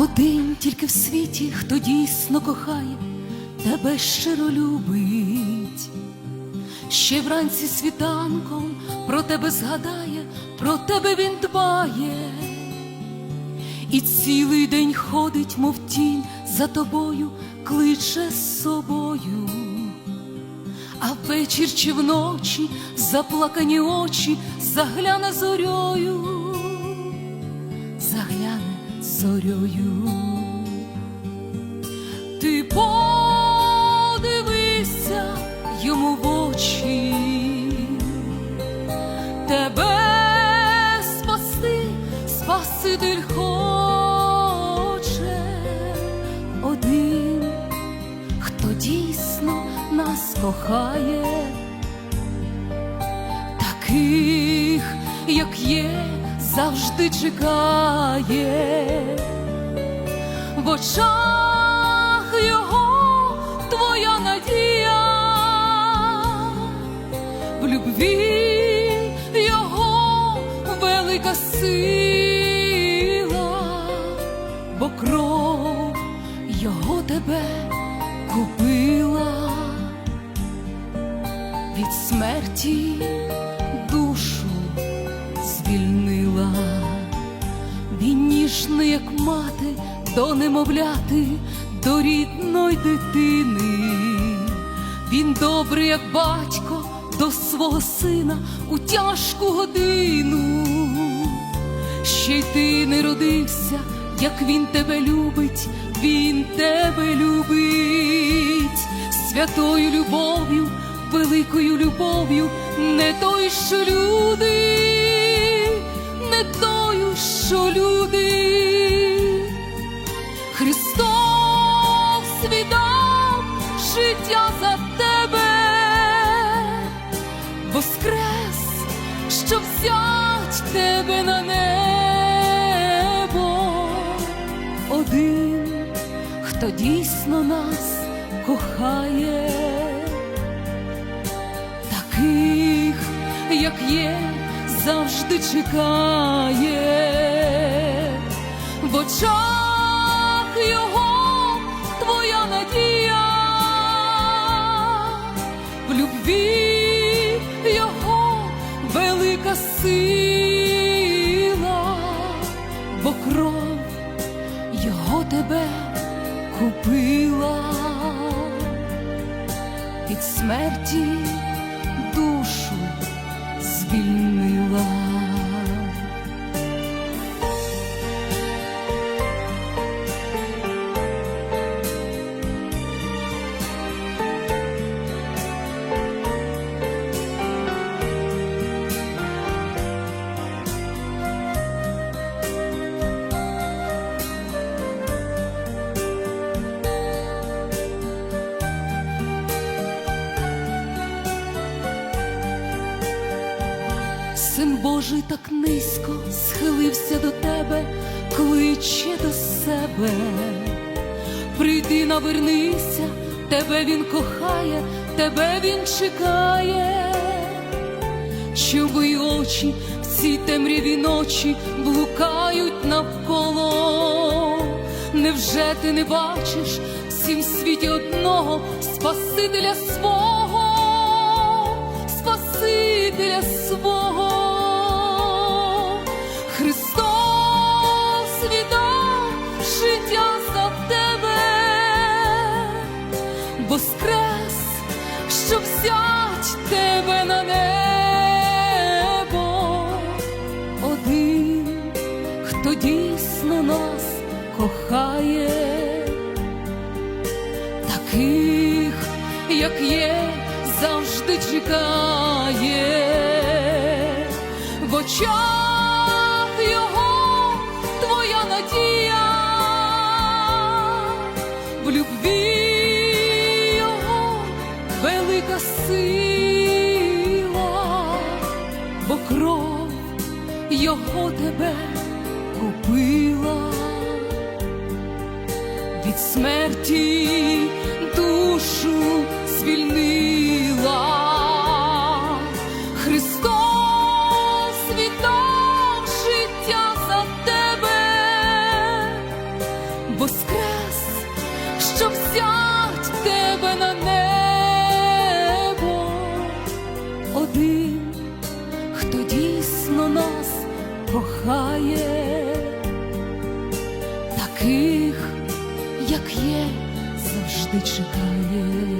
Один тільки в світі, хто дійсно кохає, тебе щиро любить. Ще вранці світанком про тебе згадає, про тебе він дбає, і цілий день ходить, мов тінь за тобою, кличе з собою. А ввечір чи вночі заплакані очі загляне зорьою, зорьою. Ти подивися йому в очі, тебе спасти, Спаситель хоче один, хто дійсно нас кохає, таких, як є, завжди чекає. В очах його твоя надія, в любві його велика сила, бо кров його тебе купила. Від смерті Він як мати, до немовляти, до рідної дитини. Він добрий, як батько, до свого сина у тяжку годину. Ще й ти не родився, як він тебе любить, він тебе любить святою любов'ю, великою любов'ю, не той, що люди, не тою, що люди. Христос віддав життя за тебе, воскрес, щоб взять тебе на небо. Один, хто дійсно нас кохає, таких, як є, завжди чекає в очах його твоя надія, в любві його велика сила, бо кров його тебе купила. Від смерті душу звільнила. Син Божий так низько схилився до тебе, кличе до себе. Прийди, навернися, тебе він кохає, тебе він чекає, Щоби очі в цій темряві ночі блукають навколо. Невже ти не бачиш в цім світі одного Спасителя свого, воскрес, щоб взять тебе на небо. Один, хто дійсно нас кохає, таких, як є, завжди чекає в очах його тебе купила від смерті душу звільнила. Христос світожиття за тебе Воскрес, щоб взять тебе на небо один. шукає таких, як є, завжди чекає.